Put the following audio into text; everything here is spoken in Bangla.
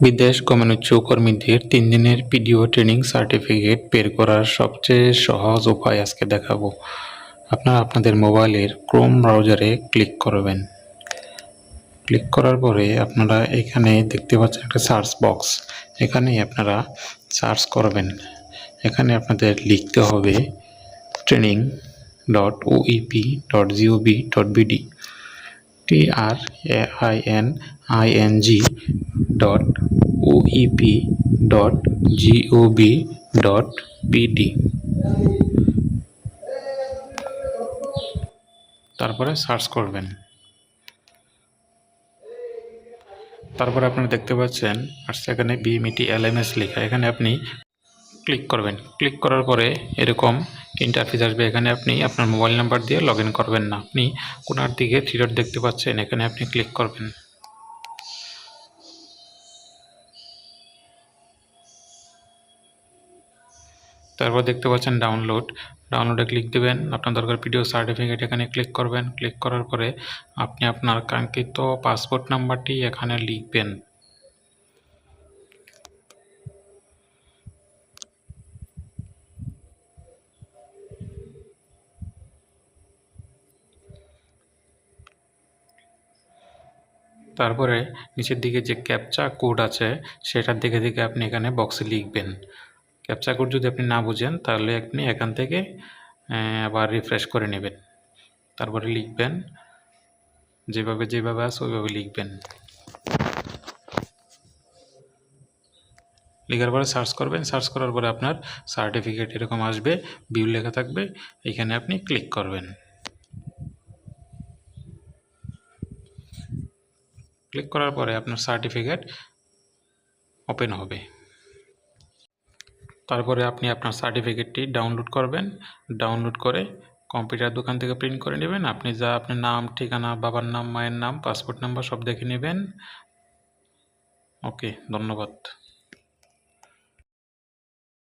বিদেশ গমনোচ্চ কর্মীদের তিন দিনের পিডিও ট্রেনিং সার্টিফিকেট বের করার সবচেয়ে সহজ উপায় আজকে দেখাবো। আপনারা আপনাদের মোবাইলের ক্রোম ব্রাউজারে ক্লিক করবেন। ক্লিক করার পরে আপনারা এখানে দেখতে পাচ্ছেন একটা সার্চ বক্স। এখানে আপনারা সার্চ করবেন। এখানে আপনাদের লিখতে হবে training dot OEP dot GOB dot BD T R A I N I N G dot OEP dot GOB dot BD তারপরে সার্চ করবেন। তারপরে আপনারা দেখতে পাচ্ছেন আর সেখানে বিএমইটি এলএমএস লেখা। এখানে আপনি ক্লিক করবেন। ক্লিক করার পরে এরকম ইন্টারফেস আসবে। এখানে আপনি আপনার মোবাইল নাম্বার দিয়ে লগ করবেন না। আপনি কোনার দিকে থ্রি দেখতে পাচ্ছেন। এখানে আপনি ক্লিক করবেন। তারপর দেখতে পাচ্ছেন ডাউনলোড ডাউনলোডে ক্লিক দেবেন। আপনার দরকার পিডিও সার্টিফিকেট এখানে ক্লিক করবেন। ক্লিক করার পরে আপনি আপনার কাঙ্ক্ষিত পাসপোর্ট নাম্বারটি এখানে লিখবেন। তারপরে নিচের দিকে যে ক্যাপচা কোড আছে, সেটার দিকে দিকে আপনি এখানে বক্সে লিখবেন। ক্যাপচা কোড যদি আপনি না বুঝেন, তাহলে আপনি এখান থেকে আবার রিফ্রেশ করে নেবেন। তারপরে লিখবেন, যেভাবে যেভাবে আছে ওইভাবে লিখবেন। লেখার পরে সার্চ করবেন সার্চ করার পরে আপনার সার্টিফিকেট এরকম আসবে বিল লেখা থাকবে, এখানে আপনি ক্লিক করবেন। ক্লিক করার পরে আপনার সার্টিফিকেট ওপেন হবে। তারপরে আপনি আপনার সার্টিফিকেটটি ডাউনলোড করবেন। ডাউনলোড করে কম্পিউটার দোকান থেকে প্রিন্ট করে নেবেন। আপনি যা আপনার নাম, ঠিকানা, বাবার নাম, মায়ের নাম, পাসপোর্ট নাম্বার সব দেখে নেবেন। ওকে, ধন্যবাদ।